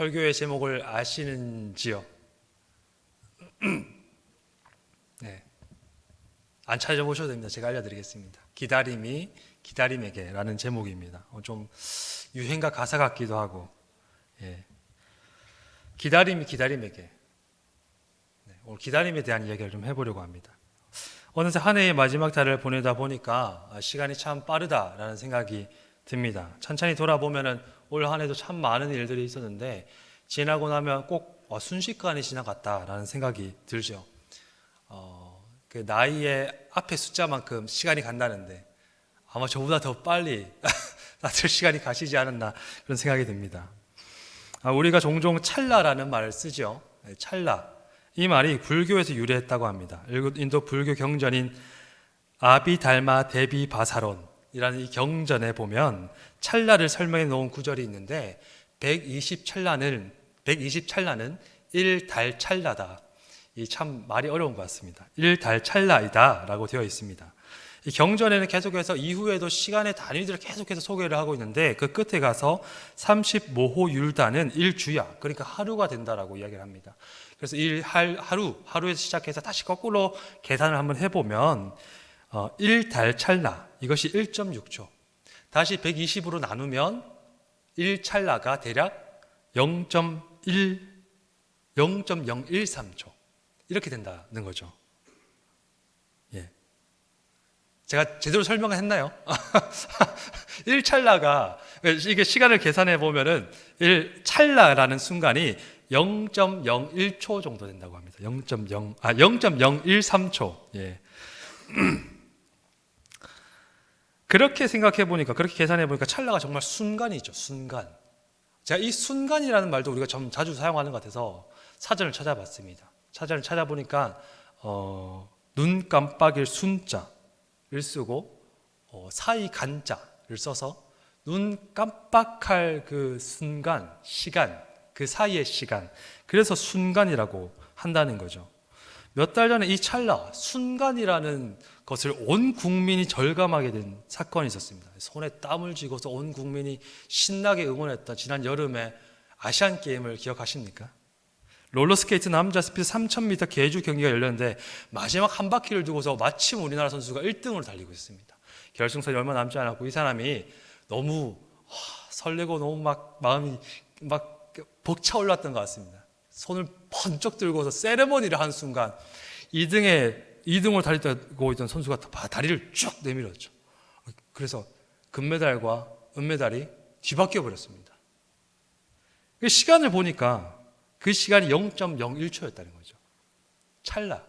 설교의 제목을 아시는지요? 네. 안 찾아보셔도 됩니다. 제가 알려드리겠습니다. 기다림이 기다림에게라는 제목입니다. 어, 좀 유행가 가사 같기도 하고, 예. 기다림이 기다림에게. 네, 오늘 기다림에 대한 이야기를 좀 해보려고 합니다. 어느새 한 해의 마지막 달을 보내다 보니까 아, 시간이 참 빠르다라는 생각이 듭니다. 천천히 돌아보면은 올 한 해도 참 많은 일들이 있었는데 지나고 나면 꼭 와, 순식간에 지나갔다라는 생각이 들죠. 어, 그 나이의 앞에 숫자만큼 시간이 간다는데 아마 저보다 더 빨리 다들 시간이 가시지 않았나 그런 생각이 듭니다. 아, 우리가 종종 찰나라는 말을 쓰죠. 네, 찰나. 이 말이 불교에서 유래했다고 합니다. 인도 불교 경전인 아비달마 데비 바사론 이라는 이 경전에 보면 찰나를 설명해 놓은 구절이 있는데 120 찰나는 120 찰나는 1달 찰나다. 이 참 말이 어려운 것 같습니다. 1달 찰나이다라고 되어 있습니다. 이 경전에는 계속해서 이후에도 시간의 단위들을 계속해서 소개를 하고 있는데 그 끝에 가서 35호 율단은 1주야. 그러니까 하루가 된다라고 이야기를 합니다. 그래서 일 하루 하루에서 시작해서 다시 거꾸로 계산을 한번 해 보면 어, 1달 찰나 이것이 1.6초. 다시 120으로 나누면 1찰나가 대략 0.1 0.013초 이렇게 된다는 거죠. 예. 제가 제대로 설명을 했나요? 1찰나가 이게 시간을 계산해 보면은 1찰나라는 순간이 0.01초 정도 된다고 합니다. 0.0 아 0.013초. 예. 그렇게 생각해 보니까 그렇게 계산해 보니까 찰나가 정말 순간이죠. 순간. 제가 이 순간이라는 말도 우리가 좀 자주 사용하는 것 같아서 사전을 찾아봤습니다. 사전을 찾아보니까 어, 눈 깜빡일 순자를 쓰고 어, 사이 간자를 써서 눈 깜빡할 그 순간, 시간, 그 사이의 시간. 그래서 순간이라고 한다는 거죠. 몇 달 전에 이 찰나, 순간이라는 것을 온 국민이 절감하게 된 사건이 있었습니다. 손에 땀을 쥐고서 온 국민이 신나게 응원했던 지난 여름에 아시안 게임을 기억하십니까? 롤러스케이트 남자 스피드 3000m 계주 경기가 열렸는데 마지막 한 바퀴를 두고서 마침 우리나라 선수가 1등으로 달리고 있습니다. 결승선이 얼마 남지 않았고 이 사람이 너무 설레고 너무 막 마음이 막 벅차올랐던 것 같습니다. 손을 번쩍 들고서 세레머니를 한 순간 2등에 2등으로 달리고 있던 선수가 다리를 쭉 내밀었죠. 그래서 금메달과 은메달이 뒤바뀌어 버렸습니다. 그 시간을 보니까 그 시간이 0.01초였다는 거죠. 찰나.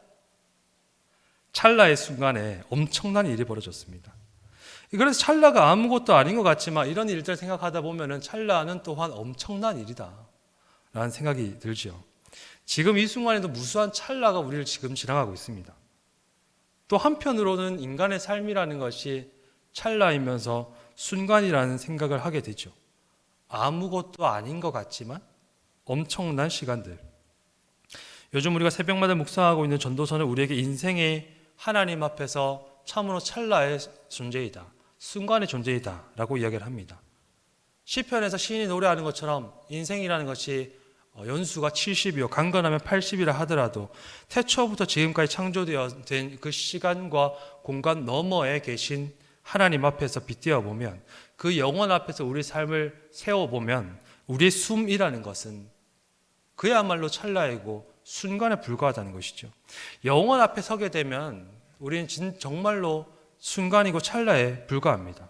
찰나의 순간에 엄청난 일이 벌어졌습니다. 그래서 찰나가 아무것도 아닌 것 같지만 이런 일들 생각하다 보면은 찰나는 또한 엄청난 일이다. 라는 생각이 들지요. 지금 이 순간에도 무수한 찰나가 우리를 지금 지나가고 있습니다. 또 한편으로는 인간의 삶이라는 것이 찰나이면서 순간이라는 생각을 하게 되죠. 아무것도 아닌 것 같지만 엄청난 시간들. 요즘 우리가 새벽마다 묵상하고 있는 전도서는 우리에게 인생의 하나님 앞에서 참으로 찰나의 존재이다. 순간의 존재이다 라고 이야기를 합니다. 시편에서 시인이 노래하는 것처럼 인생이라는 것이 연수가 70이요 강건하면 80이라 하더라도 태초부터 지금까지 창조되어 된그 시간과 공간 너머에 계신 하나님 앞에서 빗대어 보면 그 영원 앞에서 우리 삶을 세워 보면 우리의 숨이라는 것은 그야말로 찰나이고 순간에 불과하다는 것이죠. 영원 앞에 서게 되면 우리는 진, 정말로 순간이고 찰나에 불과합니다.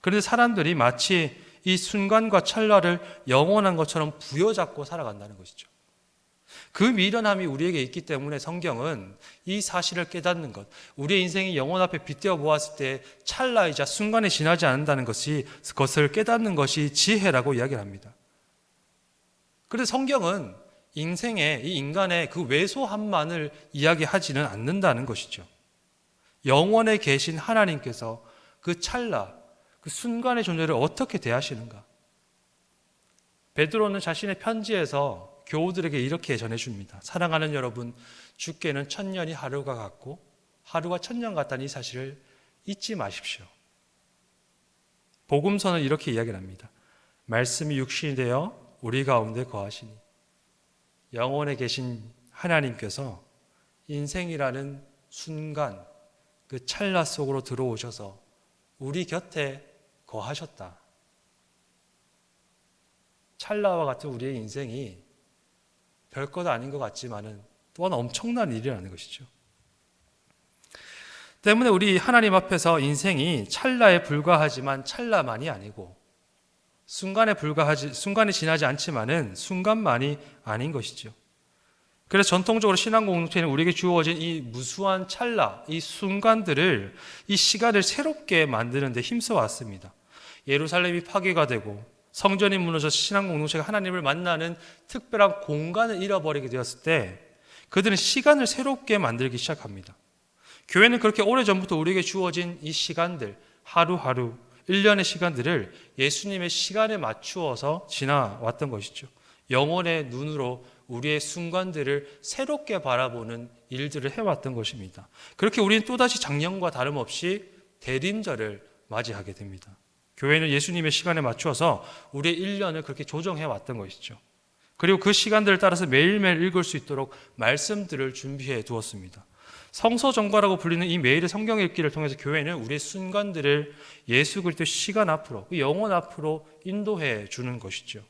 그런데 사람들이 마치 이 순간과 찰나를 영원한 것처럼 부여잡고 살아간다는 것이죠. 그 미련함이 우리에게 있기 때문에 성경은 이 사실을 깨닫는 것, 우리의 인생이 영원 앞에 빗대어 보았을 때 찰나이자 순간에 지나지 않는다는 것이 그것을 깨닫는 것이 지혜라고 이야기를 합니다. 그런데 성경은 인생의 이 인간의 그 왜소함만을 이야기하지는 않는다는 것이죠. 영원에 계신 하나님께서 그 찰나, 그 순간의 존재를 어떻게 대하시는가? 베드로는 자신의 편지에서 교우들에게 이렇게 전해줍니다. 사랑하는 여러분, 주께는 천년이 하루가 같고 하루가 천년 같다는 이 사실을 잊지 마십시오. 복음서는 이렇게 이야기를 합니다. 말씀이 육신이 되어 우리 가운데 거하시니 영원에 계신 하나님께서 인생이라는 순간 그 찰나 속으로 들어오셔서 우리 곁에 거하셨다. 찰나와 같은 우리의 인생이 별것 아닌 것 같지만은 또한 엄청난 일이라는 것이죠. 때문에 우리 하나님 앞에서 인생이 찰나에 불과하지만 찰나만이 아니고 순간에 불과하지 순간이 지나지 않지만은 순간만이 아닌 것이죠. 그래서 전통적으로 신앙 공동체는 우리에게 주어진 이 무수한 찰나, 이 순간들을 이 시간을 새롭게 만드는 데 힘써 왔습니다. 예루살렘이 파괴가 되고 성전이 무너져 신앙 공동체가 하나님을 만나는 특별한 공간을 잃어버리게 되었을 때 그들은 시간을 새롭게 만들기 시작합니다. 교회는 그렇게 오래전부터 우리에게 주어진 이 시간들, 하루하루, 1년의 시간들을 예수님의 시간에 맞추어서 지나왔던 것이죠. 영혼의 눈으로 우리의 순간들을 새롭게 바라보는 일들을 해왔던 것입니다. 그렇게 우리는 또다시 작년과 다름없이 대림절을 맞이하게 됩니다. 교회는 예수님의 시간에 맞추어서 우리의 1년을 그렇게 조정해 왔던 것이죠. 그리고 그 시간들을 따라서 매일매일 읽을 수 있도록 말씀들을 준비해 두었습니다. 성서 정과라고 불리는 이 매일의 성경 읽기를 통해서 교회는 우리의 순간들을 예수 그리스도 시간 앞으로, 그 영혼 앞으로 인도해 주는 것이죠.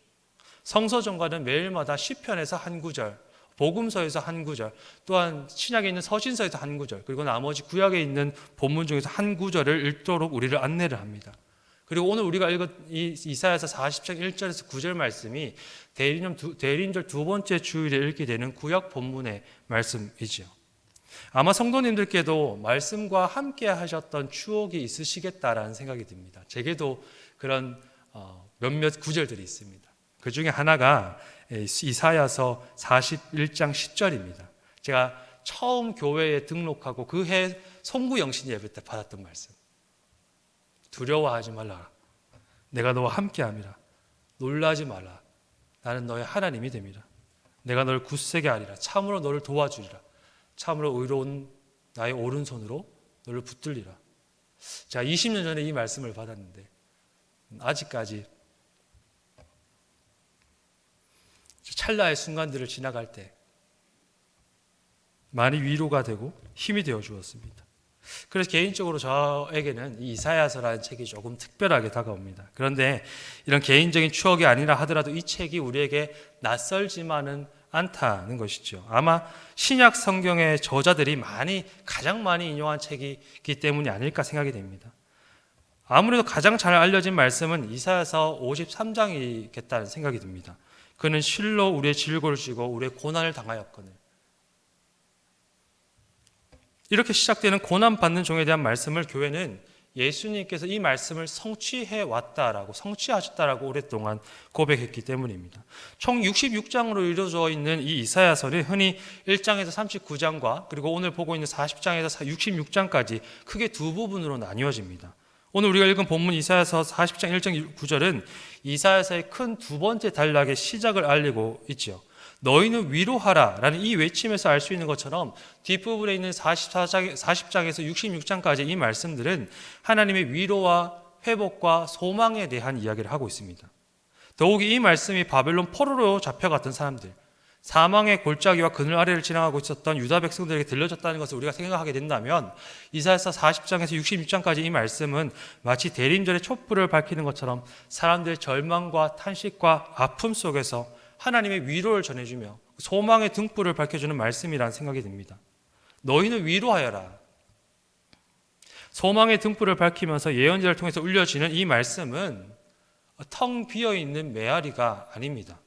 성서 정과는 매일마다 시편에서 한 구절, 복음서에서 한 구절, 또한 신약에 있는 서신서에서 한 구절, 그리고 나머지 구약에 있는 본문 중에서 한 구절을 읽도록 우리를 안내를 합니다. 그리고 오늘 우리가 읽은 이 이사야서 40장 1절에서 9절 말씀이 대리년 두, 대리인절 두 번째 주일에 읽게 되는 구약 본문의 말씀이지요. 아마 성도님들께도 말씀과 함께 하셨던 추억이 있으시겠다라는 생각이 듭니다. 제게도 그런 어, 몇몇 구절들이 있습니다. 그 중에 하나가 이사야서 41장 10절입니다. 제가 처음 교회에 등록하고 그 해 송구 영신 예배 때 받았던 말씀. 두려워하지 말라. 내가 너와 함께함이라. 놀라지 말라. 나는 너의 하나님이 됨이라. 내가 너를 굳세게 하리라. 참으로 너를 도와주리라. 참으로 의로운 나의 오른손으로 너를 붙들리라. 자, 20년 전에 이 말씀을 받았는데 아직까지 찰나의 순간들을 지나갈 때 많이 위로가 되고 힘이 되어 주었습니다. 그래서 개인적으로 저에게는 이 이사야서라는 책이 조금 특별하게 다가옵니다. 그런데 이런 개인적인 추억이 아니라 하더라도 이 책이 우리에게 낯설지만은 않다는 것이죠. 아마 신약 성경의 저자들이 많이 가장 많이 인용한 책이기 때문이 아닐까 생각이 됩니다. 아무래도 가장 잘 알려진 말씀은 이사야서 53장이겠다는 생각이 듭니다. 그는 실로 우리의 질고를 지고 우리의 고난을 당하였거늘. 이렇게 시작되는 고난 받는 종에 대한 말씀을 교회는 예수님께서 이 말씀을 성취해 왔다라고 성취하셨다라고 오랫동안 고백했기 때문입니다. 총 66장으로 이루어져 있는 이 이사야서는 흔히 1장에서 39장과 그리고 오늘 보고 있는 40장에서 66장까지 크게 두 부분으로 나뉘어집니다. 오늘 우리가 읽은 본문 이사야서 40장 1장 9절은 이사야서의 큰 두 번째 단락의 시작을 알리고 있지요. 너희는 위로하라 라는 이 외침에서 알 수 있는 것처럼 뒷부분에 있는 44장, 40장에서 66장까지 이 말씀들은 하나님의 위로와 회복과 소망에 대한 이야기를 하고 있습니다. 더욱이 이 말씀이 바벨론 포로로 잡혀갔던 사람들, 사망의 골짜기와 그늘 아래를 지나가고 있었던 유다 백성들에게 들려졌다는 것을 우리가 생각하게 된다면 이사야서 40장에서 66장까지 이 말씀은 마치 대림절의 촛불을 밝히는 것처럼 사람들의 절망과 탄식과 아픔 속에서 하나님의 위로를 전해주며 소망의 등불을 밝혀주는 말씀이라는 생각이 듭니다. 너희는 위로하여라. 소망의 등불을 밝히면서 예언자를 통해서 울려지는 이 말씀은 텅 비어 있는 메아리가 아닙니다.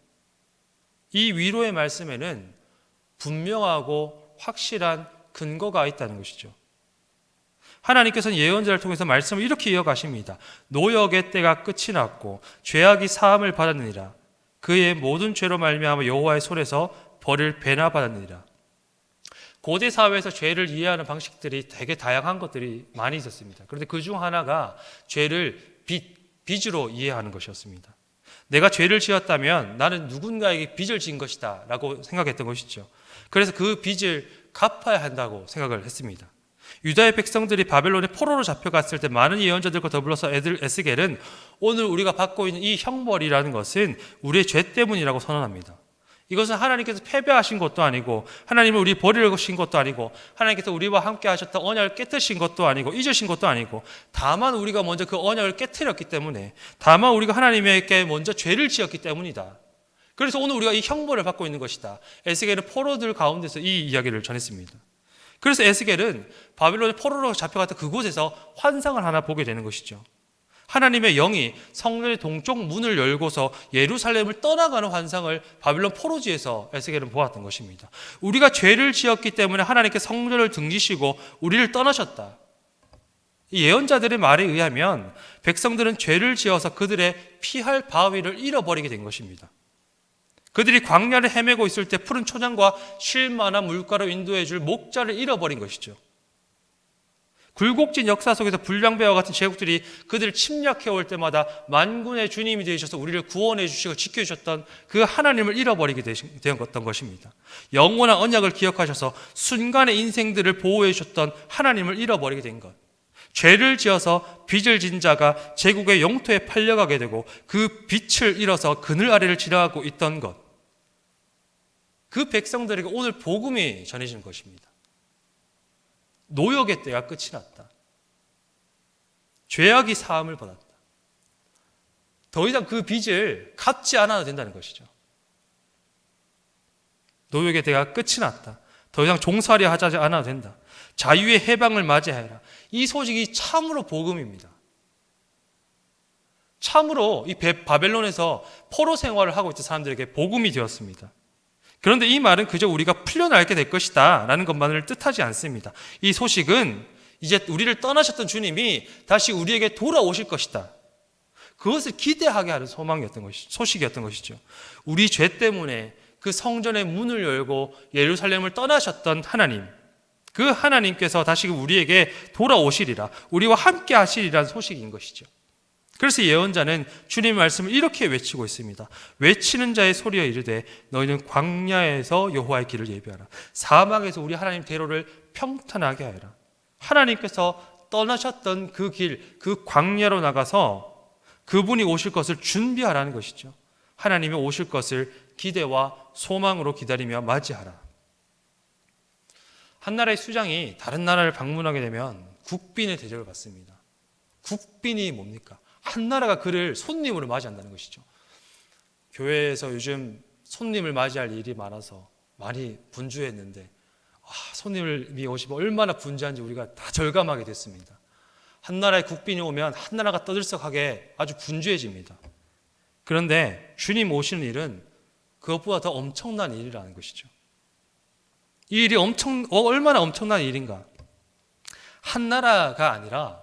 이 위로의 말씀에는 분명하고 확실한 근거가 있다는 것이죠. 하나님께서는 예언자를 통해서 말씀을 이렇게 이어가십니다. 노역의 때가 끝이 났고 죄악이 사함을 받았느니라. 그의 모든 죄로 말미암아 여호와의 손에서 벌을 배나 받았느니라. 고대 사회에서 죄를 이해하는 방식들이 되게 다양한 것들이 많이 있었습니다. 그런데 그 중 하나가 죄를 빚, 빚으로 이해하는 것이었습니다. 내가 죄를 지었다면 나는 누군가에게 빚을 진 것이다 라고 생각했던 것이죠. 그래서 그 빚을 갚아야 한다고 생각을 했습니다. 유다의 백성들이 바벨론의 포로로 잡혀갔을 때 많은 예언자들과 더불어서 애들 에스겔은 오늘 우리가 받고 있는 이 형벌이라는 것은 우리의 죄 때문이라고 선언합니다. 이것은 하나님께서 패배하신 것도 아니고 하나님을 우리 버리신 것도 아니고 하나님께서 우리와 함께 하셨던 언약을 깨뜨신 것도 아니고 잊으신 것도 아니고 다만 우리가 먼저 그 언약을 깨뜨렸기 때문에 다만 우리가 하나님에게 먼저 죄를 지었기 때문이다. 그래서 오늘 우리가 이 형벌을 받고 있는 것이다. 에스겔은 포로들 가운데서 이 이야기를 전했습니다. 그래서 에스겔은 바빌론의 포로로 잡혀갔던 그곳에서 환상을 하나 보게 되는 것이죠. 하나님의 영이 성전의 동쪽 문을 열고서 예루살렘을 떠나가는 환상을 바빌론 포로지에서 에스겔은 보았던 것입니다. 우리가 죄를 지었기 때문에 하나님께 성전을 등지시고 우리를 떠나셨다. 이 예언자들의 말에 의하면 백성들은 죄를 지어서 그들의 피할 바위를 잃어버리게 된 것입니다. 그들이 광야를 헤매고 있을 때 푸른 초장과 쉴 만한 물가로 인도해 줄 목자를 잃어버린 것이죠. 굴곡진 역사 속에서 불량배와 같은 제국들이 그들을 침략해 올 때마다 만군의 주님이 되셔서 우리를 구원해 주시고 지켜 주셨던 그 하나님을 잃어버리게 되었던 것입니다. 영원한 언약을 기억하셔서 순간의 인생들을 보호해 주셨던 하나님을 잃어버리게 된 것. 죄를 지어서 빚을 진 자가 제국의 영토에 팔려가게 되고 그 빛을 잃어서 그늘 아래를 지나가고 있던 것. 그 백성들에게 오늘 복음이 전해진 것입니다. 노역의 때가 끝이 났다. 죄악이 사함을 받았다. 더 이상 그 빚을 갚지 않아도 된다는 것이죠. 노역의 때가 끝이 났다. 더 이상 종살이 하지 않아도 된다. 자유의 해방을 맞이하여라. 이 소식이 참으로 복음입니다. 참으로 이 바벨론에서 포로 생활을 하고 있던 사람들에게 복음이 되었습니다. 그런데 이 말은 그저 우리가 풀려나게 될 것이다 라는 것만을 뜻하지 않습니다. 이 소식은 이제 우리를 떠나셨던 주님이 다시 우리에게 돌아오실 것이다. 그것을 기대하게 하는 소망이었던 것이 소식이었던 것이죠. 우리 죄 때문에 그 성전의 문을 열고 예루살렘을 떠나셨던 하나님, 그 하나님께서 다시 우리에게 돌아오시리라, 우리와 함께 하시리라는 소식인 것이죠. 그래서 예언자는 주님의 말씀을 이렇게 외치고 있습니다. 외치는 자의 소리여 이르되 너희는 광야에서 여호와의 길을 예비하라. 사막에서 우리 하나님 대로를 평탄하게 하여라. 하나님께서 떠나셨던 그 길, 그 광야로 나가서 그분이 오실 것을 준비하라는 것이죠. 하나님이 오실 것을 기대와 소망으로 기다리며 맞이하라. 한 나라의 수장이 다른 나라를 방문하게 되면 국빈의 대접을 받습니다. 국빈이 뭡니까? 한 나라가 그를 손님으로 맞이한다는 것이죠. 교회에서 요즘 손님을 맞이할 일이 많아서 많이 분주했는데 아, 손님이 오시면 얼마나 분주한지 우리가 다 절감하게 됐습니다. 한 나라의 국빈이 오면 한 나라가 떠들썩하게 아주 분주해집니다. 그런데 주님 오시는 일은 그것보다 더 엄청난 일이라는 것이죠. 이 일이 엄청 어, 얼마나 엄청난 일인가? 한 나라가 아니라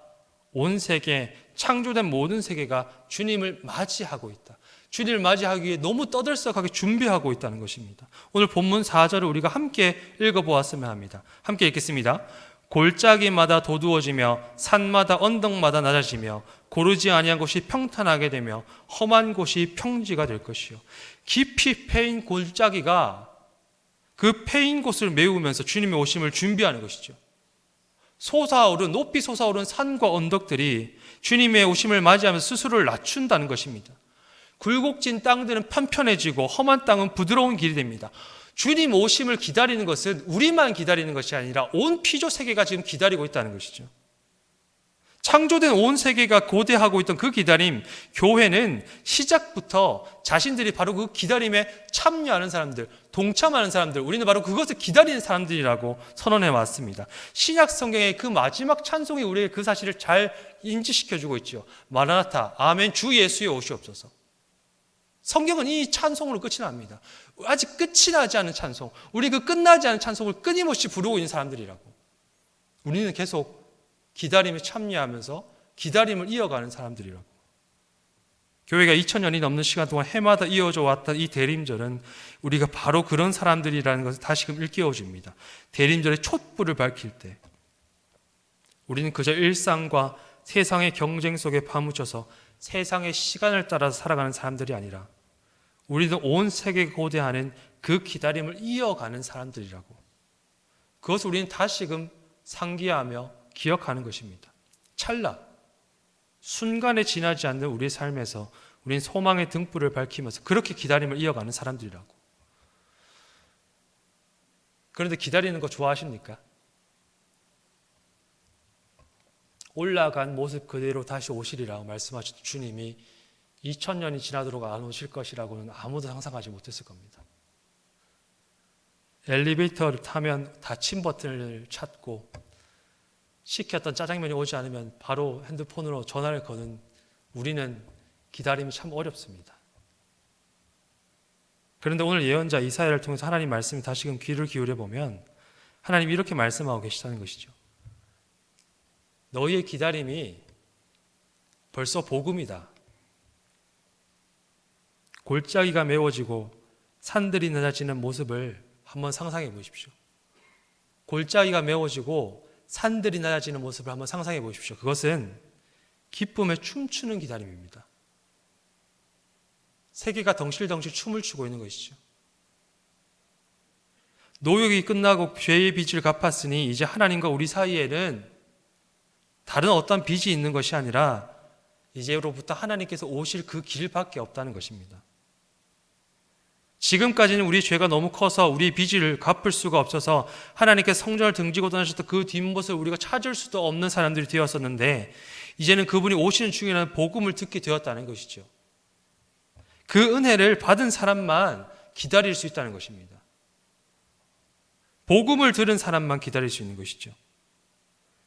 온 세계 창조된 모든 세계가 주님을 맞이하고 있다. 주님을 맞이하기 위해 너무 떠들썩하게 준비하고 있다는 것입니다. 오늘 본문 4절을 우리가 함께 읽어보았으면 합니다. 함께 읽겠습니다. 골짜기마다 도두어지며 산마다 언덕마다 낮아지며 고르지 아니한 곳이 평탄하게 되며 험한 곳이 평지가 될 것이요. 깊이 패인 골짜기가 그 패인 곳을 메우면서 주님의 오심을 준비하는 것이죠. 솟아오른 높이 솟아오른 산과 언덕들이 주님의 오심을 맞이하면서 스스로를 낮춘다는 것입니다. 굴곡진 땅들은 편편해지고 험한 땅은 부드러운 길이 됩니다. 주님 오심을 기다리는 것은 우리만 기다리는 것이 아니라 온 피조 세계가 지금 기다리고 있다는 것이죠. 창조된 온 세계가 고대하고 있던 그 기다림, 교회는 시작부터 자신들이 바로 그 기다림에 참여하는 사람들, 동참하는 사람들, 우리는 바로 그것을 기다리는 사람들이라고 선언해 왔습니다. 신약 성경의 그 마지막 찬송이 우리에게 그 사실을 잘 인지시켜 주고 있죠. 마라나타, 아멘, 주 예수의 오시옵소서. 성경은 이 찬송으로 끝이 납니다. 아직 끝이 나지 않은 찬송, 우리 그 끝나지 않은 찬송을 끊임없이 부르고 있는 사람들이라고. 우리는 계속 기다림에 참여하면서 기다림을 이어가는 사람들이라고. 교회가 2000년이 넘는 시간 동안 해마다 이어져 왔던 이 대림절은 우리가 바로 그런 사람들이라는 것을 다시금 일깨워 줍니다. 대림절의 촛불을 밝힐 때 우리는 그저 일상과 세상의 경쟁 속에 파묻혀서 세상의 시간을 따라서 살아가는 사람들이 아니라 우리는 온 세계에 고대하는 그 기다림을 이어가는 사람들이라고. 그것을 우리는 다시금 상기하며 기억하는 것입니다. 찰나, 순간에 지나지 않는 우리의 삶에서 우리는 소망의 등불을 밝히면서 그렇게 기다림을 이어가는 사람들이라고. 그런데 기다리는 거 좋아하십니까? 올라간 모습 그대로 다시 오시리라고 말씀하신 주님이 2000년이 지나도록 안 오실 것이라고는 아무도 상상하지 못했을 겁니다. 엘리베이터를 타면 닫힌 버튼을 찾고 시켰던 짜장면이 오지 않으면 바로 핸드폰으로 전화를 거는 우리는 기다림이 참 어렵습니다. 그런데 오늘 예언자 이사야를 통해서 하나님 말씀이 다시금 귀를 기울여 보면 하나님 이렇게 말씀하고 계시다는 것이죠. 너희의 기다림이 벌써 복음이다. 골짜기가 메워지고 산들이 낮아지는 모습을 한번 상상해 보십시오. 골짜기가 메워지고 산들이 낮아지는 모습을 한번 상상해 보십시오. 그것은 기쁨에 춤추는 기다림입니다. 세계가 덩실덩실 춤을 추고 있는 것이죠. 노역이 끝나고 죄의 빚을 갚았으니 이제 하나님과 우리 사이에는 다른 어떤 빚이 있는 것이 아니라 이제로부터 하나님께서 오실 그 길밖에 없다는 것입니다. 지금까지는 우리 죄가 너무 커서 우리 빚을 갚을 수가 없어서 하나님께 성전을 등지고 떠나셨던 그 뒷모습을 우리가 찾을 수도 없는 사람들이 되었었는데 이제는 그분이 오시는 중이라는 복음을 듣게 되었다는 것이죠. 그 은혜를 받은 사람만 기다릴 수 있다는 것입니다. 복음을 들은 사람만 기다릴 수 있는 것이죠.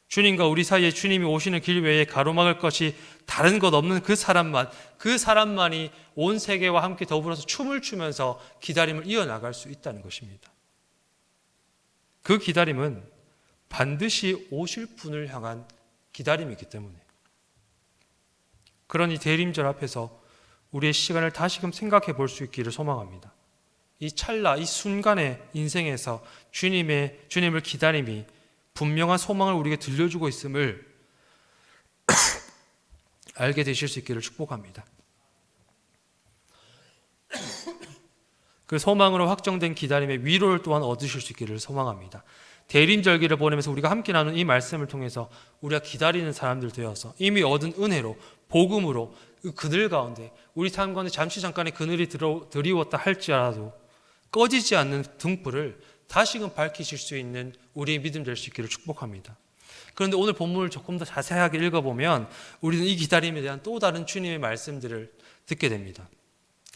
주님과 우리 사이에 주님이 오시는 길 외에 가로막을 것이 다른 것 없는 그 사람만, 그 사람만이 온 세계와 함께 더불어서 춤을 추면서 기다림을 이어나갈 수 있다는 것입니다. 그 기다림은 반드시 오실 분을 향한 기다림이기 때문에. 그러니 대림절 앞에서 우리의 시간을 다시금 생각해 볼 수 있기를 소망합니다. 이 찰나, 이 순간의 인생에서 주님의, 주님을 기다림이 분명한 소망을 우리에게 들려주고 있음을 알게 되실 수 있기를 축복합니다. 그 소망으로 확정된 기다림의 위로를 또한 얻으실 수 있기를 소망합니다. 대림절기를 보내면서 우리가 함께 나눈 이 말씀을 통해서 우리가 기다리는 사람들 되어서 이미 얻은 은혜로 복음으로 그 그늘 가운데 우리 삶 가운데 잠시 잠깐의 그늘이 드리웠다 할지라도 꺼지지 않는 등불을 다시금 밝히실 수 있는 우리의 믿음 될 수 있기를 축복합니다. 그런데 오늘 본문을 조금 더 자세하게 읽어보면 우리는 이 기다림에 대한 또 다른 주님의 말씀들을 듣게 됩니다.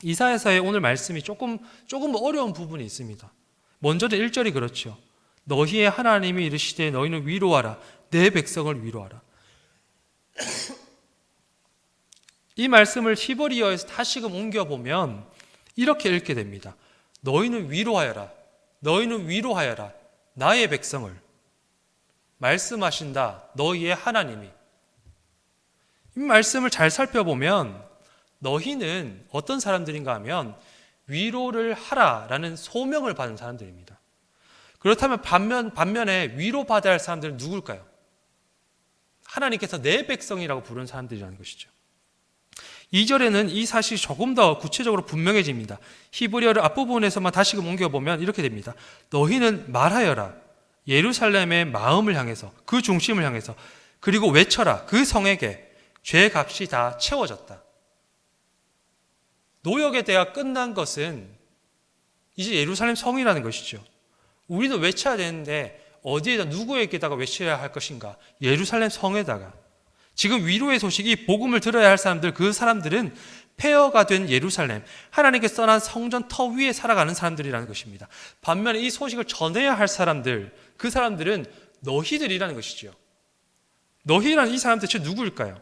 이사야서의 오늘 말씀이 조금 조금 어려운 부분이 있습니다. 먼저는 1절이 그렇죠. 너희의 하나님이 이르시되 너희는 위로하라 내 백성을 위로하라. 이 말씀을 히브리어에서 다시금 옮겨 보면 이렇게 읽게 됩니다. 너희는 위로하여라. 너희는 위로하여라. 나의 백성을. 말씀하신다. 너희의 하나님이. 이 말씀을 잘 살펴보면 너희는 어떤 사람들인가 하면 위로를 하라라는 소명을 받은 사람들입니다. 그렇다면 반면, 반면에 위로받아야 할 사람들은 누굴까요? 하나님께서 내 백성이라고 부른 사람들이라는 것이죠. 2절에는 이 사실이 조금 더 구체적으로 분명해집니다. 히브리어를 앞부분에서만 다시금 옮겨보면 이렇게 됩니다. 너희는 말하여라. 예루살렘의 마음을 향해서, 그 중심을 향해서, 그리고 외쳐라. 그 성에게 죄 값이 다 채워졌다. 노역의 대가 끝난 것은 이제 예루살렘 성이라는 것이죠. 우리는 외쳐야 되는데 어디에다 누구에게다가 외쳐야 할 것인가? 예루살렘 성에다가. 지금 위로의 소식이 복음을 들어야 할 사람들, 그 사람들은 폐허가 된 예루살렘, 하나님께서 떠난 성전 터 위에 살아가는 사람들이라는 것입니다. 반면에 이 소식을 전해야 할 사람들, 그 사람들은 너희들이라는 것이죠. 너희라는 이 사람 대체 누구일까요?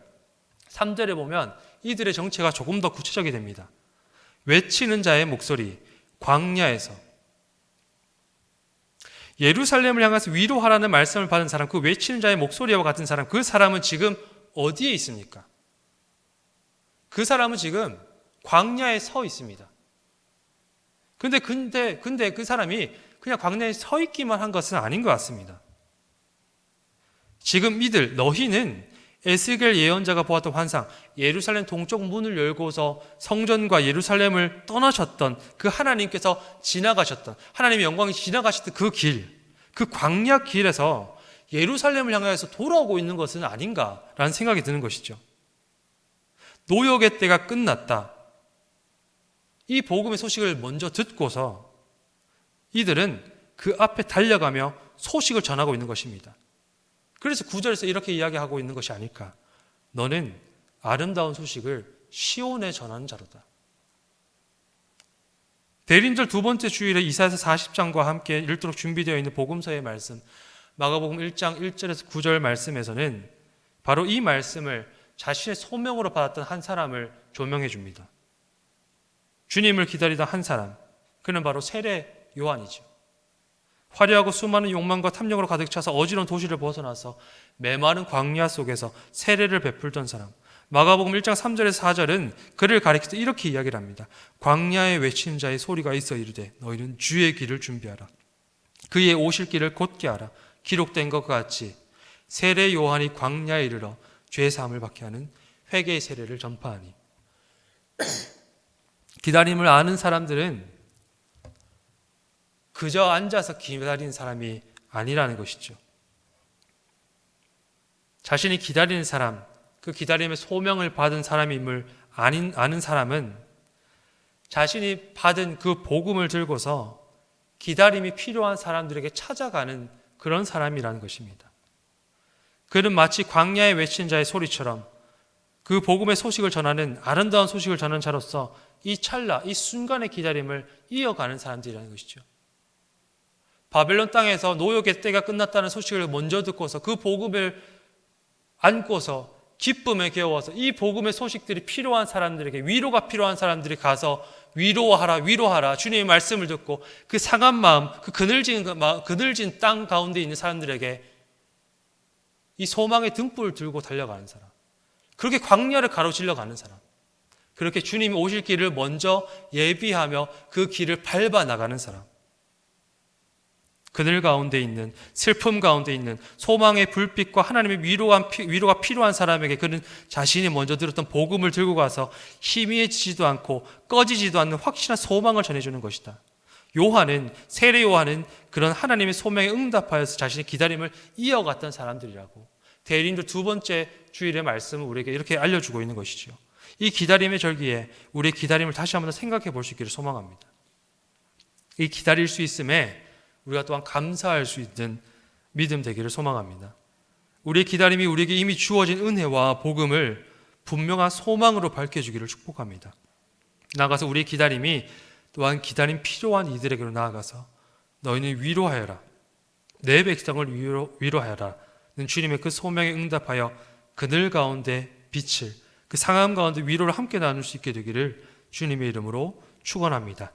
3절에 보면 이들의 정체가 조금 더 구체적이 됩니다. 외치는 자의 목소리, 광야에서. 예루살렘을 향해서 위로하라는 말씀을 받은 사람, 그 외치는 자의 목소리와 같은 사람, 그 사람은 지금 어디에 있습니까? 그 사람은 지금 광야에 서 있습니다. 근데, 근데, 근데 그 사람이 그냥 광야에 서 있기만 한 것은 아닌 것 같습니다. 지금 이들, 너희는 에스겔 예언자가 보았던 환상, 예루살렘 동쪽 문을 열고서 성전과 예루살렘을 떠나셨던 그 하나님께서 지나가셨던, 하나님의 영광이 지나가셨던 그 길, 그 광야 길에서 예루살렘을 향해서 돌아오고 있는 것은 아닌가라는 생각이 드는 것이죠. 노역의 때가 끝났다. 이 복음의 소식을 먼저 듣고서 이들은 그 앞에 달려가며 소식을 전하고 있는 것입니다. 그래서 구절에서 이렇게 이야기하고 있는 것이 아닐까. 너는 아름다운 소식을 시온에 전하는 자로다. 대림절 두 번째 주일에 이사에서 40장과 함께 읽도록 준비되어 있는 복음서의 말씀, 마가복음 1장 1절에서 9절 말씀에서는 바로 이 말씀을 자신의 소명으로 받았던 한 사람을 조명해 줍니다. 주님을 기다리던 한 사람, 그는 바로 세례 요한이죠. 화려하고 수많은 욕망과 탐욕으로 가득 차서 어지러운 도시를 벗어나서 메마른 광야 속에서 세례를 베풀던 사람. 마가복음 1장 3절에서 4절은 그를 가리켜서 이렇게 이야기를 합니다. 광야에 외치는 자의 소리가 있어 이르되 너희는 주의 길을 준비하라. 그의 오실 길을 곧게 하라. 기록된 것 같이 세례 요한이 광야에 이르러 죄 사함을 받게 하는 회개의 세례를 전파하니 기다림을 아는 사람들은 그저 앉아서 기다리는 사람이 아니라는 것이죠. 자신이 기다리는 사람, 그 기다림의 소명을 받은 사람임을 아닌, 아는 사람은 자신이 받은 그 복음을 들고서 기다림이 필요한 사람들에게 찾아가는 그런 사람이라는 것입니다. 그는 마치 광야에 외친 자의 소리처럼 그 복음의 소식을 전하는 아름다운 소식을 전하는 자로서 이 찰나, 이 순간의 기다림을 이어가는 사람들이라는 것이죠. 바벨론 땅에서 노역의 때가 끝났다는 소식을 먼저 듣고서 그 복음을 안고서 기쁨에 겨워서 이 복음의 소식들이 필요한 사람들에게 위로가 필요한 사람들이 가서 위로하라 위로하라. 주님의 말씀을 듣고 그 상한 마음 그 그늘진 그늘진 땅 가운데 있는 사람들에게 이 소망의 등불을 들고 달려가는 사람. 그렇게 광야를 가로질러 가는 사람. 그렇게 주님이 오실 길을 먼저 예비하며 그 길을 밟아 나가는 사람 그늘 가운데 있는 슬픔 가운데 있는 소망의 불빛과 하나님의 위로가, 위로가 필요한 사람에게 그는 자신이 먼저 들었던 복음을 들고 가서 희미해지지도 않고 꺼지지도 않는 확실한 소망을 전해주는 것이다. 요한은 세례 요한은 그런 하나님의 소명에 응답하여서 자신의 기다림을 이어갔던 사람들이라고 대리인들 두 번째 주일의 말씀을 우리에게 이렇게 알려주고 있는 것이죠. 이 기다림의 절기에 우리의 기다림을 다시 한번 생각해 볼 수 있기를 소망합니다. 이 기다릴 수 있음에 우리가 또한 감사할 수 있는 믿음 되기를 소망합니다. 우리의 기다림이 우리에게 이미 주어진 은혜와 복음을 분명한 소망으로 밝혀주기를 축복합니다. 나아가서 우리의 기다림이 또한 기다림 필요한 이들에게로 나아가서 너희는 위로하여라. 내 백성을 위로, 위로하여라. 는 주님의 그 소명에 응답하여 그늘 가운데 빛을 그 상함 가운데 위로를 함께 나눌 수 있게 되기를 주님의 이름으로 축원합니다.